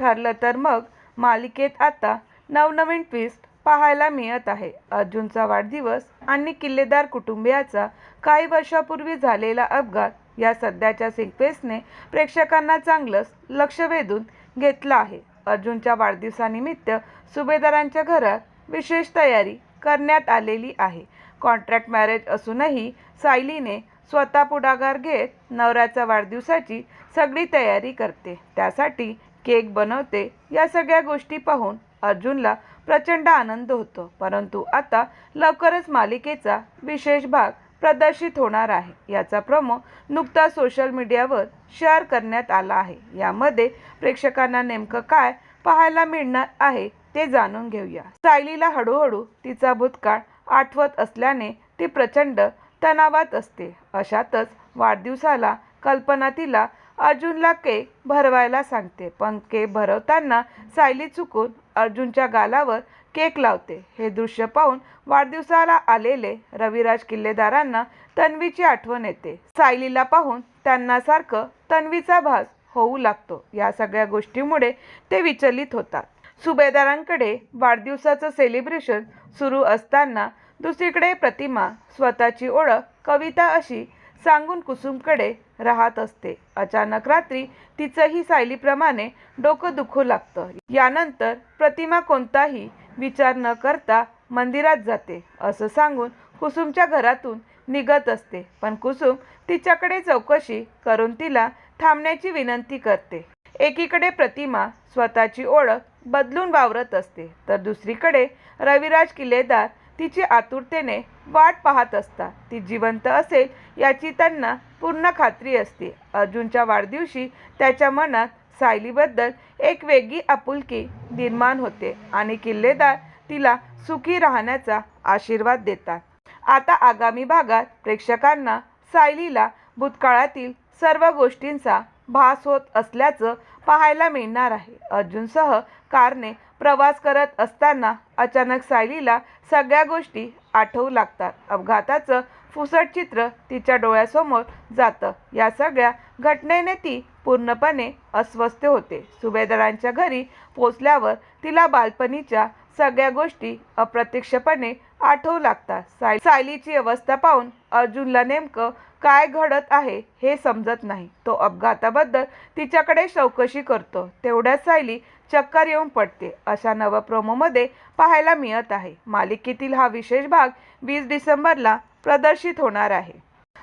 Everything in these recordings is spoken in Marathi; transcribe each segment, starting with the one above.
ठरलं तर मग मालिकेत आता नवनवीन ट्विस्ट पाहायला मिळत आहे. अर्जुनचा वाढदिवस आणि किल्लेदार कुटुंबियाचा काही वर्षापूर्वी झालेला अपघात या सध्याच्या सिक्वेन्सने प्रेक्षकांना चांगलंच लक्ष वेधून घेतलं आहे. अर्जुनच्या वाढदिवसानिमित्त सुभेदारांच्या घरात विशेष तयारी करण्यात आलेली आहे. कॉन्ट्रॅक्ट मॅरेज असूनही सायलीने स्वतः पुढाकार घेत नवऱ्याच्या वाढदिवसाची सगळी तयारी करते. त्यासाठी केक बनवते या सगळ्या गोष्टी पाहून अर्जुनला प्रचंड आनंद होतो. परंतु आता लवकरच मालिकेचा विशेष भाग प्रदर्शित होणार आहे. याचा प्रोमो नुकताच सोशल मीडियावर शेअर करण्यात आला आहे. यामध्ये प्रेक्षकांना नेमकं काय पाहायला मिळणार आहे ते जाणून घेऊया. सायलीला हळूहळू तिचा भूतकाळ आठवत असल्याने ती प्रचंड तणावात असते. अशातच वाढदिवसाला कल्पना तिला अर्जुनला केक भरवायला सांगते. पण केक भरवताना सायली चुकून अर्जुनच्या गालावर केक लावते. हे दृश्य पाहून वाढदिवसाला आलेले रविराज किल्लेदारांना तन्वीची आठवण येते. सायलीला पाहून त्यांना सारखं तन्वीचा भास होऊ लागतो. या सगळ्या गोष्टीमुळे ते विचलित होतात. सुभेदारांकडे वाढदिवसाचं सेलिब्रेशन सुरू असताना दुसरीकडे प्रतिमा स्वतःची ओळख कविता अशी सांगून कुसुमकडे राहत असते. अचानक रात्री तिचंही सायलीप्रमाणे डोकं दुखू लागतं. यानंतर प्रतिमा कोणताही विचार न करता मंदिरात जाते. असं सांगून कुसुमच्या घरातून निघत असते. पण कुसुम तिच्याकडे चौकशी करून तिला थांबण्याची विनंती करते. एकीकडे प्रतिमा स्वतःची ओळख बदलून वावरत असते. तर दुसरीकडे रविराज किल्लेदार तिची आतुरतेने वाट पाहत असतात. ती जिवंत असेल याची त्यांना पूर्ण खात्री असते. अर्जुनच्या वाढदिवशी त्याच्या मनात सायलीबद्दल एक वेगळी आपुलकी निर्माण होते आणि किल्लेदार तिला सुखी राहण्याचा आशीर्वाद देतात. आता आगामी भागात प्रेक्षकांना सायलीला भूतकाळातील सर्व गोष्टींचा भास होत असल्याचं पाहायला मिळणार आहे. अर्जुनसह कारने प्रवास करत असताना अचानक सायलीला सगळ्या गोष्टी आठवू लागतात. अपघाताचं फुसट चित्र तिच्या डोळ्यासमोर जातं. या सगळ्या घटनेने ती पूर्णपणे अस्वस्थ होते. सुभेदारांच्या घरी पोचल्यावर तिला बालपणीच्या सगळ्या गोष्टी अप्रत्यक्षपणे आठवू लागतात. साय सायलीची अवस्था पाहून अर्जुनला नेमकं काय घडत आहे हे समजत नाही. तो अपघाताबद्दल तिच्याकडे चौकशी करतो. तेवढ्यात सायली चक्कर येऊन पडते. अशा नव प्रोमोमध्ये पाहायला मिळत आहे. मालिकेतील हा विशेष भाग वीस डिसेंबरला प्रदर्शित होणार आहे.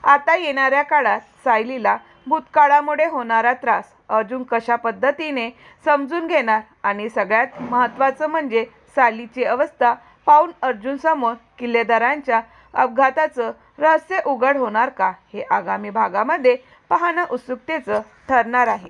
आता येणाऱ्या काळात सायलीला भूतकाळामुळे होणारा त्रास अर्जुन कशा पद्धतीने समजून घेणार आणि सगळ्यात महत्त्वाचं म्हणजे सालीची अवस्था पाहून अर्जुनसमोर किल्लेदारांच्या अपघाताचं रहस्य उघड होणार का हे आगामी भागामध्ये पाहणं उत्सुकतेचं ठरणार आहे.